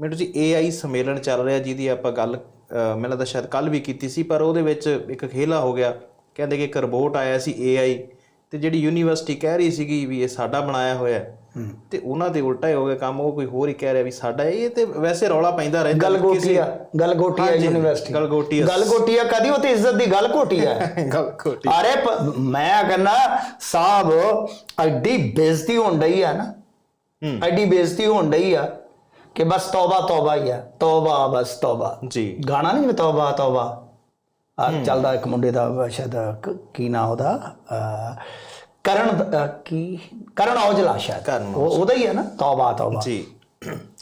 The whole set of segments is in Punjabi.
ਮੈਨੂੰ ਜੀ AI ਸੰਮੇਲਨ ਚੱਲ ਰਿਹਾ ਜਿਹਦੀ ਆਪਾਂ ਗੱਲ ਮੈਨੂੰ ਲੱਗਦਾ ਸ਼ਾਇਦ ਕੱਲ ਵੀ ਕੀਤੀ ਸੀ ਪਰ ਉਹਦੇ ਵਿੱਚ ਇੱਕ ਖੇਲਾ ਹੋ ਗਿਆ। ਕਹਿੰਦੇ ਕਿ ਇੱਕ ਰਿਪੋਰਟ ਆਇਆ ਸੀ AI ਤੇ ਜਿਹੜੀ ਯੂਨੀਵਰਸਿਟੀ ਕਹਿ ਰਹੀ ਸੀਗੀ ਵੀ ਇਹ ਸਾਡਾ ਬਣਾਇਆ ਹੋਇਆ ਤੇ ਉਹਨਾਂ ਦੇ ਉਲਟਾ ਹੀ ਹੋ ਗਿਆ ਕੰਮ ਉਹ ਕੋਈ ਹੋਰ ਹੀ ਕਹਿ ਰਿਹਾ ਵੀ ਸਾਡਾ ਇਹ ਤੇ ਵੈਸੇ ਰੌਲਾ ਪੈਂਦਾ ਰਹਿੰਦਾ ਗਲਗੋਟੀਆ ਗਲਗੋਟੀਆ ਯੂਨੀਵਰਸਿਟੀ ਗਲਗੋਟੀਆ। ਗਲਗੋਟੀਆ ਕਦੀ ਉਹ ਤੇ ਇੱਜ਼ਤ ਦੀ ਗੱਲ ਗੱਲ ਕੋਟੀ ਅਰੇ ਮੈਂ ਕਹਿੰਦਾ ਸਾਹਿਬ ਐਡੀ ਬੇਇੱਜ਼ਤੀ ਹੋਣ ਡਈ ਆ ਨਾ। ਐਡੀ ਬੇਇੱਜ਼ਤੀ ਹੋਣ ਡਈ ਆ ਕਿ ਬਸ ਤੌਬਾ ਤੌਬਾ ਹੀ ਆ। ਤੌਬਾ ਬਸ ਤੌਬਾ। ਜੀ। ਗਾਣਾ ਨਹੀਂ ਤੌਬਾ ਤੌਬਾ। ਆ ਚੱਲਦਾ ਇੱਕ ਮੁੰਡੇ ਦਾ ਸ਼ਾਇਦ ਕ- ਨਾਂ ਉਹਦਾ? ਕਰਨ ਕੀ? ਕਰਨ ਔਜਲਾ ਸ਼ਾਇਦ। ਉਹ ਉਹਦਾ ਹੀ ਹੈ ਨਾ? ਤੌਬਾ ਤੌਬਾ। ਜੀ।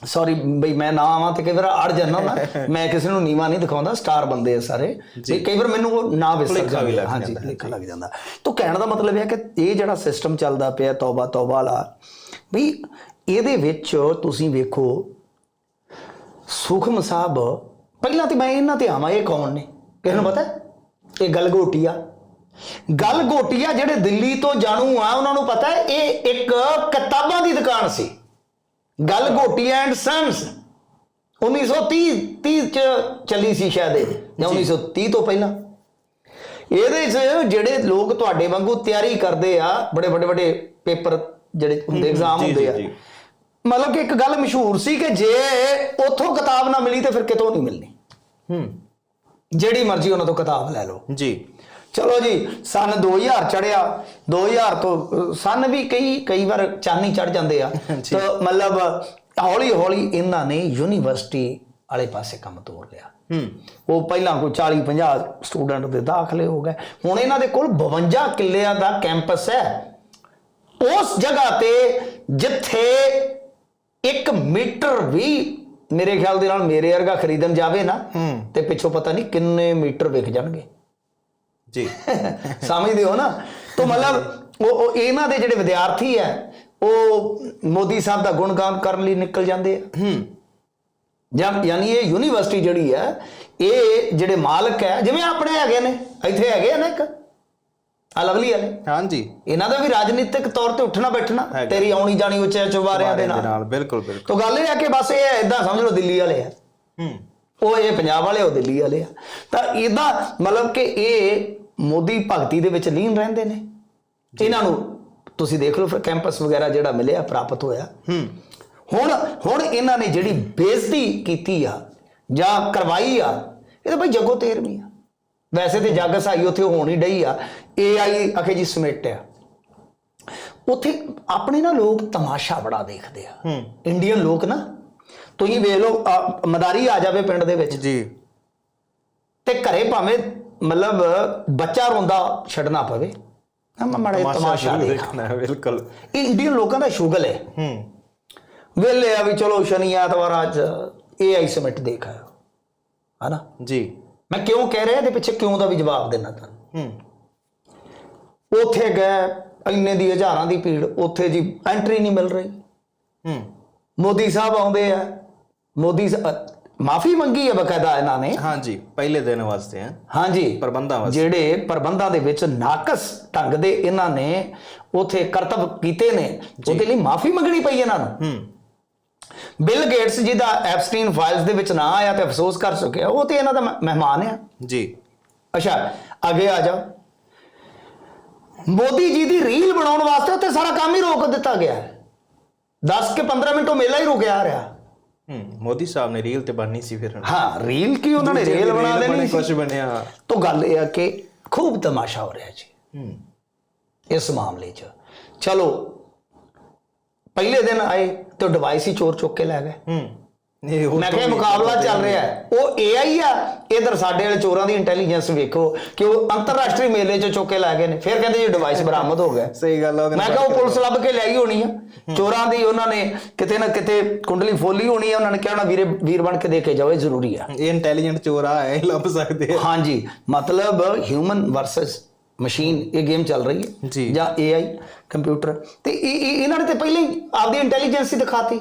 ਸੌਰੀ ਬਈ ਮੈਂ ਨਾ ਆਵਾਂ ਤੇ ਕਈ ਵਾਰ ਅੜ ਜਾਂਦਾ ਨਾ। ਮੈਂ ਕਿਸੇ ਨੂੰ ਨੀਵਾ ਨਹੀਂ ਦਿਖਾਉਂਦਾ ਸਟਾਰ ਬੰਦੇ ਆ ਸਾਰੇ। ਵੀ ਕਈ ਵਾਰ ਮੈਨੂੰ ਉਹ ਨਾ ਵਿਸਰ ਜਾਂਦਾ ਹਾਂਜੀ ਭੁਲੇਖਾ ਲੱਗ ਜਾਂਦਾ। ਤੋਂ ਕਹਿਣ ਦਾ ਮਤਲਬ ਇਹ ਹੈ ਕਿ ਇਹ ਜਿਹੜਾ ਸਿਸਟਮ ਚੱਲਦਾ ਪਿਆ ਤੌਬਾ ਤੌਬਾ ਵਾਲਾ ਵੀ ਇਹਦੇ ਵਿੱਚ ਤੁਸੀਂ ਵੇਖੋ ਸੁਖਮ ਸਾਹਿਬ ਪਹਿਲਾਂ ਤੇ ਮੈਂ ਇਹਨਾਂ ਤੇ ਆਵਾਂ ਇਹ ਕੌਣ ਨੇ? ਕਿਸੇ ਨੂੰ ਪਤਾ? ਇਹ ਗਲਗੋਟੀਆ ਗਲਗੋਟੀਆ ਜਿਹੜੇ ਦਿੱਲੀ ਤੋਂ ਜਾਣੂ ਆ ਉਹਨਾਂ ਨੂੰ ਪਤਾ ਹੈ ਇਹ ਇੱਕ ਕਿਤਾਬਾਂ ਦੀ ਦੁਕਾਨ ਸੀ। ਗਲਗੋਟੀਆ ਐਂਡ ਸੰਸ 1930 30 ਚ ਚੱਲੀ ਸੀ ਸ਼ਾਇਦ ਇਹ ਜਾਂ 1930 ਤੋਂ ਪਹਿਲਾਂ। ਇਹਦੇ 'ਚ ਜਿਹੜੇ ਲੋਕ ਤੁਹਾਡੇ ਵਾਂਗੂ ਤਿਆਰੀ ਕਰਦੇ ਆ ਬੜੇ ਵੱਡੇ ਵੱਡੇ ਪੇਪਰ ਜਿਹੜੇ ਹੁੰਦੇ ਐਗਜ਼ਾਮ ਹੁੰਦੇ ਆ। ਮਤਲਬ ਕਿ ਇੱਕ ਗੱਲ ਮਸ਼ਹੂਰ ਸੀ ਕਿ ਜੇ ਉੱਥੋਂ ਕਿਤਾਬ ਨਾ ਮਿਲੀ ਤੇ ਫਿਰ ਕਿਤੋਂ ਨਹੀਂ ਮਿਲਣੀ। ਹੂੰ। ਜਿਹੜੀ ਮਰਜ਼ੀ ਉਹਨਾਂ ਤੋਂ ਕਿਤਾਬ ਲੈ ਲਓ। ਜੀ। ਚਲੋ ਜੀ ਸਨ 2000 ਚੜਿਆ 2000 ਤੋਂ ਸਨ ਵੀ ਕਈ ਕਈ ਵਾਰ ਚਾਨੀ ਚੜ ਜਾਂਦੇ ਆ। ਤਾਂ ਮਤਲਬ ਹੌਲੀ ਹੌਲੀ ਇਹਨਾਂ ਨੇ ਯੂਨੀਵਰਸਿਟੀ ਵਾਲੇ ਪਾਸੇ ਕੰਮ ਤੋਰ ਲਿਆ। ਹੂੰ। ਉਹ ਪਹਿਲਾਂ ਕੋਈ 40 50 ਸਟੂਡੈਂਟ ਦੇ ਦਾਖਲੇ ਹੋ ਗਏ। ਹੁਣ ਇਹਨਾਂ ਦੇ ਕੋਲ 52 ਕਿੱਲਿਆਂ ਦਾ ਕੈਂਪਸ ਹੈ। ਉਸ ਜਗ੍ਹਾ ਤੇ ਜਿੱਥੇ 1 ਮੀਟਰ ਵੀ ਮੇਰੇ ਖਿਆਲ ਦੇ ਨਾਲ ਮੇਰੇ ਵਰਗਾ ਖਰੀਦਣ ਜਾਵੇ ਨਾ ਤੇ ਪਿੱਛੋਂ ਪਤਾ ਨਹੀਂ ਕਿੰਨੇ ਮੀਟਰ ਵਿਕ ਜਾਣਗੇ। ਜੀ। ਸਮਝਦੇ ਹੋ ਨਾ? ਤਾਂ ਮਤਲਬ ਉਹ ਉਹ ਇਹਨਾਂ ਦੇ ਜਿਹੜੇ ਵਿਦਿਆਰਥੀ ਹੈ ਉਹ ਮੋਦੀ ਸਾਹਿਬ ਦਾ ਗੁਣਗਾਨ ਕਰਨ ਲਈ ਨਿਕਲ ਜਾਂਦੇ ਆ। ਹੂੰ। ਜਾਂ- ਯਾਨੀ ਇਹ ਯੂਨੀਵਰਸਿਟੀ ਜਿਹੜੀ ਹੈ ਇਹ ਜਿਹੜੇ ਮਾਲਕ ਹੈ ਜਿਵੇਂ ਆਪਣੇ ਹੈਗੇ ਨੇ ਇੱਥੇ ਹੈਗੇ ਆ ਨਾ ਇੱਕ? ਆ ਲਵਲੀ ਵਾਲੇ? ਹਾਂਜੀ। ਇਹਨਾਂ ਦਾ ਵੀ ਰਾਜਨੀਤਿਕ ਤੌਰ ਤੇ ਉੱਠਣਾ ਬੈਠਣਾ। ਤੇਰੀ ਆਉਣੀ ਜਾਣੀ ਉੱਚੇ ਚੁਬਾਰਿਆਂ ਦੇ ਨਾਲ। ਬਿਲਕੁਲ ਬਿਲਕੁਲ। ਤਾਂ ਗੱਲ ਇਹ ਹੈ ਕਿ ਬਸ ਇਹ ਇਦਾਂ ਸਮਝ ਲਓ ਦਿੱਲੀ ਵਾਲੇ ਆ। ਹੂੰ। ਉਹ ਇਹ ਪੰਜਾਬ ਵਾਲੇ ਉਹ ਦਿੱਲੀ ਵਾਲੇ ਆ। ਤਾਂ ਇਦਾਂ ਮਤਲਬ ਕਿ ਇਹ ਮੋਦੀ ਭਗਤੀ ਦੇ ਵਿੱਚ ਲੀਨ ਰਹਿੰਦੇ ਨੇ। ਇਹਨਾਂ ਨੂੰ ਤੁਸੀਂ ਦੇਖ ਲਓ ਫਿਰ ਕੈਂਪਸ ਵਗੈਰਾ ਜਿਹੜਾ ਮਿਲਿਆ ਪ੍ਰਾਪਤ ਹੋਇਆ। ਹੂੰ। ਹੁਣ ਹੁਣ ਇਹਨਾਂ ਨੇ ਜਿਹੜੀ ਬੇਇੱਜ਼ਤੀ ਕੀਤੀ ਆ ਜਾਂ ਕਰਵਾਈ ਆ ਇਹ ਤਾਂ ਭਾਈ ਜੱਗੋ ਤੇਰਵੀਂ ਆ। ਵੈਸੇ ਤੇ ਜੱਗ ਸਾਈ ਉੱਥੇ ਹੋਣੀ ਡਈ ਆ ਏਆਈ ਅਖੇ ਜੀ ਸਮੇਟਿਆ ਉੱਥੇ ਆਪਣੇ ਨਾ ਲੋਕ ਤਮਾਸ਼ਾ ਬੜਾ ਦੇਖਦੇ ਆ। ਹੂੰ। ਇੰਡੀਅਨ ਲੋਕ ਨਾ ਤੁਸੀਂ ਵੇਖ ਲਓ ਆ, ਮਦਾਰੀ ਆ ਜਾਵੇ ਪਿੰਡ ਦੇ ਵਿੱਚ। ਜੀ। ਤੇ ਘਰੇ ਭਾਵੇਂ ਮਤਲਬ ਬੱਚਾ ਰੋਂਦਾ ਛੱਡਣਾ ਪਵੇ। ਮਾੜਾ ਤਮਾਸ਼ਾ ਦੇਖਣਾ ਹੈ, ਬਿਲਕੁਲ। ਇਹ ਇੰਡੀਅਨ ਲੋਕਾਂ ਦਾ ਸ਼ੁਗਲ ਹੈ। ਹੂੰ। ਵੇਲੇ ਆ ਵੀ ਚਲੋ ਸ਼ਨੀ ਐਤਵਾਰ ਅੱਜ ਏਆਈ ਸਮਿਟ ਦੇਖ ਹਨਾ? ਜੀ। ਮੈਂ ਕਿਉਂ ਕਹਿ ਰਿਹਾ? ਇਹਦੇ ਪਿੱਛੇ ਕਿਉਂ ਦਾ ਵੀ ਜਵਾਬ ਦੇਣਾ ਤੁਹਾਨੂੰ? ਹੂੰ। ਉੱਥੇ ਗਏ ਇੰਨੇ ਦੀ ਹਜ਼ਾਰਾਂ ਦੀ ਭੀੜ ਉੱਥੇ ਜੀ ਐਂਟਰੀ ਨਹੀਂ ਮਿਲ ਰਹੀ। ਹੂੰ। ਮੋਦੀ ਸਾਹਿਬ ਆਉਂਦੇ ਆ। ਮੋਦੀ ਮਾਫੀ ਮੰਗੀ ਹੈ ਬਕਾਇਦਾ ਇਹਨਾਂ ਨੇ। ਹਾਂਜੀ ਪਹਿਲੇ ਦਿਨ ਵਾਸਤੇ ਹੈ ਹਾਂਜੀ। ਪ੍ਰਬੰਧਾਂ ਵਾਸਤੇ। ਜਿਹੜੇ ਪ੍ਰਬੰਧਾਂ ਦੇ ਵਿੱਚ ਨਾਕਸ ਢੰਗ ਦੇ ਇਹਨਾਂ ਨੇ ਉਥੇ ਕਰਤੱਵ ਕੀਤੇ ਨੇ। ਉਹਦੇ ਲਈ ਮਾਫੀ ਮੰਗਣੀ ਪਈ ਇਹਨਾਂ ਨੂੰ। ਹੂੰ। ਬਿਲ ਗੇਟਸ ਜਿਹਦਾ ਐਪਸਟੀਨ ਫਾਈਲਸ ਦੇ ਵਿੱਚ ਨਾਂ ਆਇਆ ਤੇ ਅਫਸੋਸ ਕਰ ਚੁੱਕਿਆ ਉਹ ਤੇ ਇਹਨਾਂ ਦਾ ਮਹਿਮਾਨ ਆ। ਜੀ। ਅੱਛਾ ਅੱਗੇ ਆ ਜਾਓ। ਮੋਦੀ ਜੀ ਦੀ ਰੀਲ ਬਣਾਉਣ ਵਾਸਤੇ ਉੱਥੇ ਸਾਰਾ ਕੰਮ ਹੀ ਰੋਕ ਦਿੱਤਾ ਗਿਆ ਹੈ। 10 ਕੇ 15 ਮਿੰਟ ਉਹ ਮੇਲਾ ਹੀ ਰੁਕਿਆ ਰਿਹਾ। ਹੂੰ ਮੋਦੀ ਸਾਹਿਬ ਨੇ ਰੀਲ ਤੇ ਬਣਨੀ ਸੀ ਫਿਰ। ਹਾਂ ਰੀਲ ਕੀ ਉਹਨਾਂ ਨੇ ਰੀਲ ਬਣਾ ਦੇਣੀ ਸੀ। ਕੁਝ ਬਣਿਆ। ਤਾਂ ਗੱਲ ਇਹ ਆ ਕਿ ਖੂਬ ਤਮਾਸ਼ਾ ਹੋ ਰਿਹਾ ਜੀ। ਹੂੰ। ਇਸ ਮਾਮਲੇ 'ਚ। ਚਲੋ ਪਹਿਲੇ ਦਿਨ ਆਏ ਤੇ ਡਿਵਾਈਸ ਹੀ ਚੋਰ ਚੁੱਕ ਕੇ ਲੈ ਗਏ। ਹੂੰ। ਇਹ ਮੈਂ ਕਿਹਾ ਮੁਕਾਬਲਾ ਚੱਲ ਰਿਹਾ ਹੈ। ਉਹ AI ਆ ਇਧਰ ਸਾਡੇ ਵਾਲੇ ਚੋਰਾਂ ਦੀ ਇੰਟੈਲੀਜੈਂਸ ਵੇਖੋ ਕਿ ਉਹ ਅੰਤਰਰਾਸ਼ਟਰੀ ਮੇਲੇ 'ਚ ਚੁੱਕ ਕੇ ਲੈ ਗਏ ਨੇ। ਫਿਰ ਕਹਿੰਦੇ ਜੀ ਡਿਵਾਈਸ ਬਰਾਮਦ ਹੋ ਗਿਆ। ਸਹੀ ਗੱਲ ਆ ਮੈਂ ਕਿਹਾ ਉਹ ਪੁਲਿਸ ਲੱਭ ਕੇ ਲੈ ਗਈ ਹੋਣੀ ਆ। ਚੋਰਾਂ ਦੀ ਉਹਨਾਂ ਨੇ ਕਿਤੇ ਨਾ ਕਿਤੇ ਕੁੰਡਲੀ ਫੋਲੀ ਹੋਣੀ ਆ। ਉਹਨਾਂ ਨੇ ਕਿਹਾ ਹੋਣਾ ਵੀਰੇ ਵੀਰ ਬਣ ਕੇ ਦੇ ਕੇ ਜਾਓ ਇਹ ਜ਼ਰੂਰੀ ਆ। ਇਹ ਇੰਟੈਲੀਜੈਂਟ ਚੋਰ ਆ ਇਹ ਲੱਭ ਸਕਦੇ ਆ। ਹਾਂਜੀ। ਮਤਲਬ ਹਿਊਮਨ ਵਰਸਸ ਮਸ਼ੀਨ ਇਹ ਗੇਮ ਚੱਲ ਰਹੀ ਹੈ ਜੀ। AI ਕੰਪਿਊਟਰ ਤੇ ਇਹ- ਇਹ- ਇਹਨਾਂ ਨੇ ਤੇ ਪਹਿਲਾਂ ਹੀ ਆਪਦੀ ਇੰਟੈਲੀਜੈਂਸ ਹੀ ਦਿਖਾਤੀ।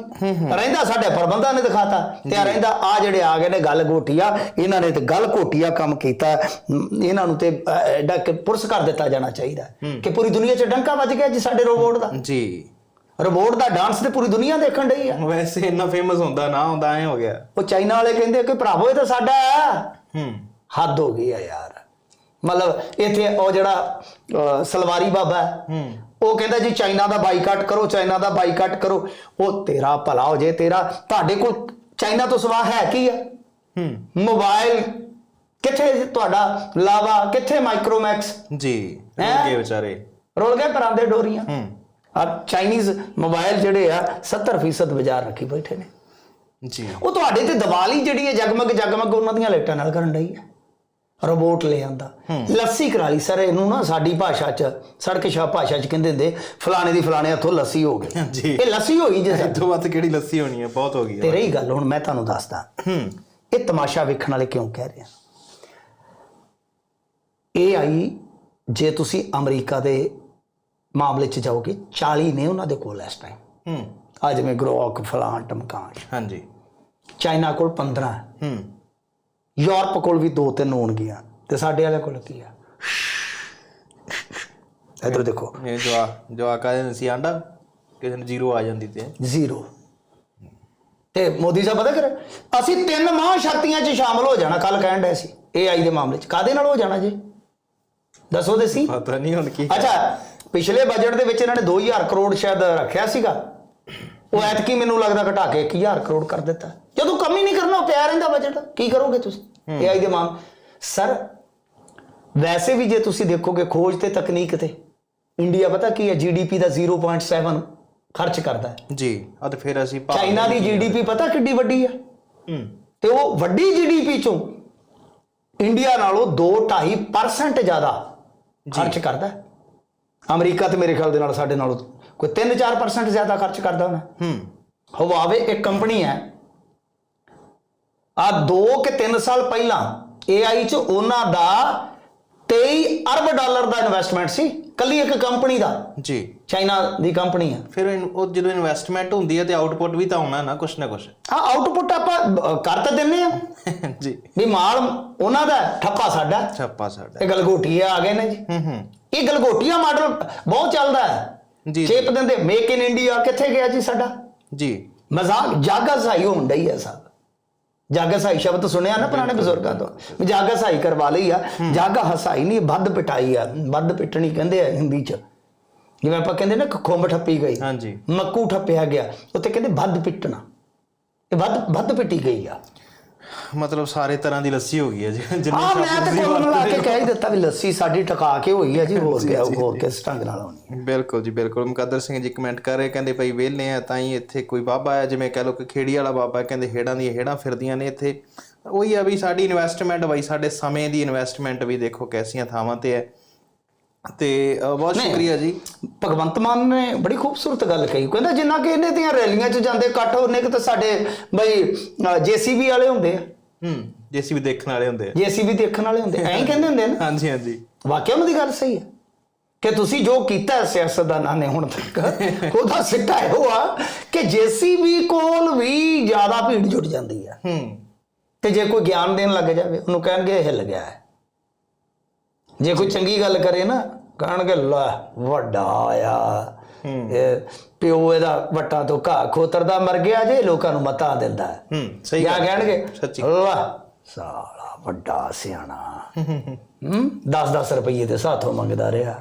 ਰਹਿੰਦਾ ਸਾਡੇ ਪ੍ਰਬੰਧਾਂ ਨੇ ਦਿਖਾਤਾ। ਤੇ ਆ ਰਹਿੰਦਾ ਆ ਜਿਹੜੇ ਆ ਗਏ ਨੇ ਗੱਲ ਘੋਟੀਆ ਇਹਨਾਂ ਨੇ ਤੇ ਗੱਲ ਘੋਟੀਆ ਕੰਮ ਕੀਤਾ। ਇਹਨਾਂ ਨੂੰ ਤੇ ਐਡਾ ਕਿ ਪੁਰਸਕਾਰ ਦਿੱਤਾ ਜਾਣਾ ਚਾਹੀਦਾ ਕਿ ਪੂਰੀ ਦੁਨੀਆ 'ਚ ਡੰਕਾ ਵੱਜ ਗਿਆ ਜੀ ਸਾਡੇ ਰੋਬੋਟ ਦਾ। ਜੀ। ਰੋਬੋਟ ਦਾ ਡਾਂਸ ਤੇ ਪੂਰੀ ਦੁਨੀਆ ਦੇਖਣ ਡਈ ਆ। ਵੈਸੇ ਇੰਨਾ ਫੇਮਸ ਹੁੰਦਾ ਨਾ ਹੁੰਦਾ ਐ ਹੋ ਗਿਆ। ਉਹ ਚਾਈਨਾ ਵਾਲੇ ਕਹਿੰਦੇ ਕਿ ਭਰਾਵੋ ਇਹ ਤਾਂ ਸਾਡਾ ਹੂੰ। ਹੱਦ ਹੋ ਗਈ ਆ ਯਾਰ। ਮਤਲਬ ਇੱਥੇ ਉਹ ਜਿਹੜਾ ਸਲਵਾਰੀ ਬਾਬਾ ਹੈ, ਉਹ ਕਹਿੰਦਾ ਜੀ ਚਾਈਨਾ ਦਾ ਬਾਈਕਾਟ ਕਰੋ ਚਾਈਨਾ ਦਾ ਬਾਈਕਾਟ ਕਰੋ। ਉਹ ਤੇਰਾ ਭਲਾ ਹੋ ਜੇ ਤੇਰਾ ਤੁਹਾਡੇ ਕੋਲ ਚਾਈਨਾ ਤੋਂ ਸਿਵਾ ਹੈ ਕੀ ਆ ਹੂੰ। ਮੋਬਾਈਲ ਕਿੱਥੇ ਤੁਹਾਡਾ? ਲਾਵਾ ਕਿੱਥੇ ਮਾਈਕਰੋਮੈਕਸ? ਜੀ? ਰੁਕ ਗਏ ਵਿਚਾਰੇ। ਰੁਲ ਗਏ ਪਰਾਂਦੇ ਡੋਰੀਆਂ? ਹੂੰ। ਆ ਚਾਈਨੀਜ਼ ਮੋਬਾਈਲ ਜਿਹੜੇ ਆ 70% ਬਾਜ਼ਾਰ ਰੱਖੀ ਬੈਠੇ ਨੇ। ਜੀ। ਉਹ ਤੁਹਾਡੇ ਤੇ ਦੀਵਾਲੀ ਜਿਹੜੀ ਹੈ ਜਗਮਗ ਜਗਮਗ ਉਹਨਾਂ ਦੀਆਂ ਲਾਈਟਾਂ ਨਾਲ ਕਰਨ ਡਈ ਹੈ। ਰੋਬੋਟ ਲੈ ਆਂਦਾ। ਲੱਸੀ ਕਰਾ ਲਈ। ਸਰ ਇਹਨੂੰ ਨਾ ਸਾਡੀ ਭਾਸ਼ਾ 'ਚ ਸੜਕ ਸ਼ਾ ਭਾਸ਼ਾ 'ਚ ਕਹਿੰਦੇ ਹੁੰਦੇ ਫਲਾਣੇ ਦੀ ਫਲਾਣੇ ਹੱਥੋਂ ਲੱਸੀ ਹੋ ਗਈ। ਜੀ। ਇਹ ਲੱਸੀ ਹੋਈ ਜੇ ਸਰ। ਤੋਂ ਬਾਅਦ ਕਿਹੜੀ ਲੱਸੀ ਹੋਣੀ ਹੈ ਬਹੁਤ ਹੋ ਗਈ ਤੇ ਰਹੀ ਗੱਲ ਹੁਣ ਮੈਂ ਤੁਹਾਨੂੰ ਦੱਸਦਾ। ਹੂੰ। ਇਹ ਤਮਾਸ਼ਾ ਵੇਖਣ ਵਾਲੇ ਕਿਉਂ ਕਹਿ ਰਹੇ ਆ? ਇਹ ਆਈ ਜੇ ਤੁਸੀਂ ਅਮਰੀਕਾ ਦੇ ਮਾਮਲੇ 'ਚ ਜਾਓਗੇ 40 ਨੇ ਉਹਨਾਂ ਦੇ ਕੋਲ ਇਸ ਟਾਈਮ ਹੂੰ। ਆ ਜਿਵੇਂ ਗਰੋਕ ਫਲਾਣ ਟਮਕਾਣ ਹਾਂਜੀ। ਚਾਈਨਾ ਕੋਲ 15 ਹੈ ਹੂੰ। ਯੂਰਪ ਕੋਲ ਵੀ ਦੋ ਤਿੰਨ ਹੋਣਗੀਆਂ ਤੇ ਸਾਡੇ ਵਾਲੇ ਕੋਲ ਕੀ ਆ? ਇਧਰ ਦੇਖੋ। ਇਹ ਜਵਾ ਜਵਾਕਾ ਦੇ ਸੀ ਆਂਡਾ ਕਿਸੇ ਨੂੰ ਜ਼ੀਰੋ ਆ ਜਾਂਦੀ ਤੇ। ਜ਼ੀਰੋ। ਤੇ ਮੋਦੀ ਸਾਹਿਬ ਪਤਾ ਕਰ? ਅਸੀਂ ਤਿੰਨ ਮਹਾਂ ਸ਼ਕਤੀਆਂ 'ਚ ਸ਼ਾਮਲ ਹੋ ਜਾਣਾ ਕੱਲ ਕਹਿਣ ਡਏ ਸੀ AI ਦੇ ਮਾਮਲੇ 'ਚ। ਕਾਦੇ ਨਾਲ ਹੋ ਜਾਣਾ ਜੀ? ਦੱਸੋ ਤੇ ਸੀ ਪਤਾ ਨਹੀਂ ਹੁਣ ਕੀ ਅੱਛਾ ਪਿਛਲੇ ਬਜਟ ਦੇ ਵਿੱਚ ਇਹਨਾਂ ਨੇ 2000 ਕਰੋੜ ਸ਼ਾਇਦ ਰੱਖਿਆ ਸੀਗਾ। ਉਹ ਐਤਕੀ ਮੈਨੂੰ ਲੱਗਦਾ ਘਟਾ ਕੇ 1000 ਕਰੋੜ ਕਰ ਦਿੱਤਾ। ਜਦੋਂ ਕੰਮ ਹੀ ਨਹੀਂ ਕਰਨਾ ਪਿਆ ਰਹਿੰਦਾ ਬਜਟ ਕੀ ਕਰੋਗੇ ਤੁਸੀਂ? AI ਦੇ ਮਾਮ ਸਰ ਵੈਸੇ ਵੀ ਜੇ ਤੁਸੀਂ ਦੇਖੋਗੇ ਖੋਜ ਤੇ ਤਕਨੀਕ ਤੇ ਇੰਡੀਆ ਪਤਾ ਕੀ ਹੈ? ਜੀਡੀਪੀ ਦਾ 0.7 ਖਰਚ ਕਰਦਾ ਹੈ। ਜੀ ਆ ਤੇ ਫਿਰ ਅਸੀਂ ਚਾਈਨਾ ਦੀ ਜੀਡੀਪੀ ਪਤਾ ਕਿੱਡੀ ਵੱਡੀ ਹੈ? ਹੂੰ। ਤੇ ਉਹ ਵੱਡੀ ਜੀਡੀਪੀ ਚੋਂ ਇੰਡੀਆ ਨਾਲੋਂ 2.5% ਜ਼ਿਆਦਾ ਖਰਚ ਕਰਦਾ ਹੈ। ਅਮਰੀਕਾ ਤੇ ਮੇਰੇ ਖਿਆਲ ਦੇ ਨਾਲ ਸਾਡੇ ਨਾਲੋਂ ਕੋਈ 3-4% ਜ਼ਿਆਦਾ ਖਰਚ ਕਰਦਾ ਹੋਣਾ ਹੂੰ। ਹਵਾਵੇ ਇੱਕ ਕੰਪਨੀ ਹੈ। ਆ 2 ਕਿ 3 ਸਾਲ ਪਹਿਲਾਂ AI ਚ ਉਹਨਾਂ ਦਾ 23 ਅਰਬ ਡਾਲਰ ਦਾ ਇਨਵੈਸਟਮੈਂਟ ਸੀ। ਕੱਲੀ ਇੱਕ ਕੰਪਨੀ ਦਾ। ਜੀ। ਚਾਈਨਾ ਦੀ ਕੰਪਨੀ ਹੈ। ਫਿਰ ਇਨ- ਉਹ ਜਦੋਂ ਇਨਵੈਸਟਮੈਂਟ ਹੁੰਦੀ ਹੈ ਤੇ ਆਊਟਪੁੱਟ ਵੀ ਤਾਂ ਆਉਣਾ ਨਾ ਕੁਛ ਨਾ ਕੁਛ। ਆ ਆਊਟਪੁੱਟ ਆਪਾਂ ਅ, ਕਰ ਤਾਂ ਦਿੰਨੇ ਆ ਜੀ। ਵੀ ਮਾਲ ਉਹਨਾਂ ਦਾ ਹੈ, ਠੱਪਾ ਸਾਡਾ। ਛਾਪਾ ਸਾਡਾ। ਇਹ ਗਲਗੋਟੀਆ ਆ ਗਏ ਨੇ ਜੀ। ਹੂੰ ਹੂੰ। ਇਹ ਗਲਗੋਟੀਆ ਮਾਡਲ ਬਹੁਤ ਚੱਲਦਾ ਹੈ। ਜੀ ਚੇਪ ਦਿੰਦੇ ਮੇਕ ਇਨ ਇੰਡੀਆ ਕਿੱਥੇ ਗਿਆ ਜੀ ਸਾਡਾ? ਜੀ। ਮਜ਼ਾਕ ਜਾਗਾ ਸਹਾਈ ਹੋਣ ਡਈ ਹੈ ਸਭ। ਜਾਗਾ ਸਹਾਈ ਸ਼ਬਦ ਸੁਣਿਆ ਨਾ ਪੁਰਾਣੇ ਬਜ਼ੁਰਗਾਂ ਤੋਂ? ਵੀ ਜਾਗਾ ਸਹਾਈ ਕਰਵਾ ਲਈ ਆ। ਜਾਗਾ ਹਸਾਈ ਨਹੀਂ ਵੱਧ ਪਿਟਾਈ ਆ। ਵੱਧ ਪਿੱਟਣੀ ਕਹਿੰਦੇ ਆ ਹਿੰਦੀ ਚ। ਜਿਵੇਂ ਆਪਾਂ ਕਹਿੰਦੇ ਨਾ ਖੁੰਬ ਠੱਪੀ ਗਈ। ਹਾਂਜੀ। ਮੱਕੂ ਠੱਪਿਆ ਗਿਆ। ਉੱਥੇ ਕਹਿੰਦੇ ਵੱਧ ਪਿੱਟਣਾ। ਇਹ ਵੱਧ ਵੱਧ ਪਿੱਟੀ ਗਈ ਆ। ਮਤਲਬ ਸਾਰੇ ਤਰ੍ਹਾਂ ਦੀ ਲੱਸੀ ਹੋ ਗਈ ਹੈ ਜੀ। ਜਿੰਨੇ ਹਾਂ ਮੈਂ ਤਾਂ ਕੋਲ ਮਿਲਾ ਕੇ ਕਹਿ ਹੀ ਦਿੱਤਾ ਵੀ ਲੱਸੀ ਸਾਡੀ ਟਕਾ ਕੇ ਹੋਈ ਆ ਜੀ ਹੋਰ ਗਿਆ ਹੋਰ ਕਿਸ ਢੰਗ ਨਾਲ ਹੋਣੀ ਹੋ। ਬਿਲਕੁਲ ਜੀ ਬਿਲਕੁਲ। ਮੁਕੱਦਰ ਸਿੰਘ ਜੀ ਕਮੈਂਟ ਕਰ ਰਹੇ ਕਹਿੰਦੇ ਭਾਈ ਵਿਹਲੇ ਆ ਤਾਂ ਹੀ ਇੱਥੇ ਕੋਈ ਬਾਬਾ ਆ ਜਿਵੇਂ ਕਹ ਲੋ ਕਿ ਖੇੜੀ ਵਾਲਾ ਬਾਬਾ ਕਹਿੰਦੇ ਹੇੜਾਂ ਦੀਆਂ ਹੇੜਾਂ ਫਿਰਦੀਆਂ ਨੇ ਇੱਥੇ। ਉਹੀ ਆ ਵੀ ਸਾਡੀ ਇਨਵੈਸਟਮੈਂਟ ਬਾਈ ਸਾਡੇ ਸਮੇਂ ਦੀ ਇਨਵੈਸਟਮੈਂਟ ਵੀ ਦੇਖੋ ਕੈਸੀਆਂ ਥਾਵਾਂ ਤੇ ਹੈ। ਤੇ ਬਹੁਤ ਸ਼ੁਕਰੀਆ ਜੀ। ਭਗਵੰਤ ਮਾਨ ਨੇ ਬੜੀ ਖੂਬਸੂਰਤ ਗੱਲ ਕਹੀ। ਕਹਿੰਦਾ ਜਿੰਨਾ ਕਿ ਇਹਨੇ ਦੀਆਂ ਰੈਲੀਆਂ 'ਚ ਜਾਂਦੇ ਇਕੱਠ ਉਹਨੇ ਕਿ ਤਾਂ ਸਾਡੇ ਬਈ ਜੀਸੀਬੀ ਵਾਲੇ ਹੁੰਦੇ ਆ। ਹੂੰ ਜੇਸੀ ਵੀ ਦੇਖਣ ਵਾਲੇ ਹੁੰਦੇ ਆ। ਜੀਸੀਬੀ ਦੇਖਣ ਵਾਲੇ ਹੁੰਦੇ ਐਂ ਕਹਿੰਦੇ ਹੁੰਦੇ ਨੇ। ਹਾਂਜੀ ਹਾਂਜੀ। ਵਾਕਿਆ ਉਹਨਾਂ ਦੀ ਗੱਲ ਸਹੀ ਹੈ ਕਿ ਤੁਸੀਂ ਜੋ ਕੀਤਾ ਸਿਆਸਤਦਾਨਾਂ ਨੇ ਹੁਣ ਤੱਕ ਉਹਦਾ ਸਿੱਟਾ ਇਹੋ ਆ ਕਿ ਜੀਸੀਬੀ ਕੋਲ ਵੀ ਜ਼ਿਆਦਾ ਭੀੜ ਜੁੜ ਜਾਂਦੀ ਹੈ ਹੂੰ। ਤੇ ਜੇ ਕੋਈ ਗਿਆਨ ਦੇਣ ਲੱਗ ਜਾਵੇ ਉਹਨੂੰ ਕਹਿਣਗੇ ਇਹ ਹਿੱਲ ਗਿਆ ਹੈ। ਜੇ ਕੋਈ ਚੰਗੀ ਗੱਲ ਕਰੇ ਨਾ ਕਹਿਣਗੇ ਲੈ ਵੱਡਾ ਆ। ਇਹ ਪਿਓ ਇਹਦਾ ਵੱਟਾ ਤੋਂ ਘਾਹ ਖੋਤਰਦਾ ਮਰ ਗਿਆ ਜੇ ਲੋਕਾਂ ਨੂੰ ਮਤਾ ਦਿੰਦਾ। ਹੈ ਸਹੀ ਗੱਲ। ਕਹਿਣਗੇ ਸੱਚੀ। ਲੈ ਸਾਲਾ ਵੱਡਾ ਸਿਆਣਾ। ਹੂੰ 10-10 ਰੁਪਏ ਦੇ ਸਾਥੋਂ ਮੰਗਦਾ ਰਿਹਾ।